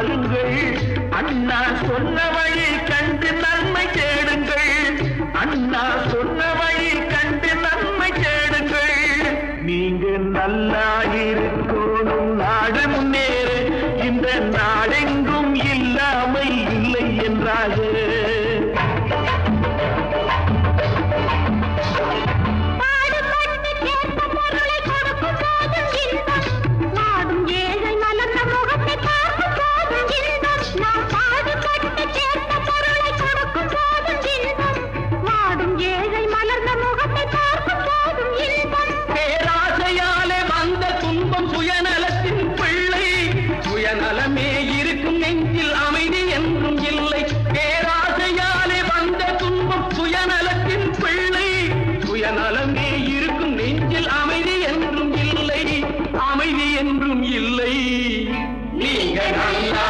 பாருங்கள் அண்ணா சொன்ன வழி கண்டு நன்மை தேடுங்கள். அண்ணா சொன்ன வழி கண்டு நன்மை தேடுங்கள். நீங்க நல்லா இருக்கணும். நாடு முன்னேறு. இந்த இல்லை. நீங்க நல்லா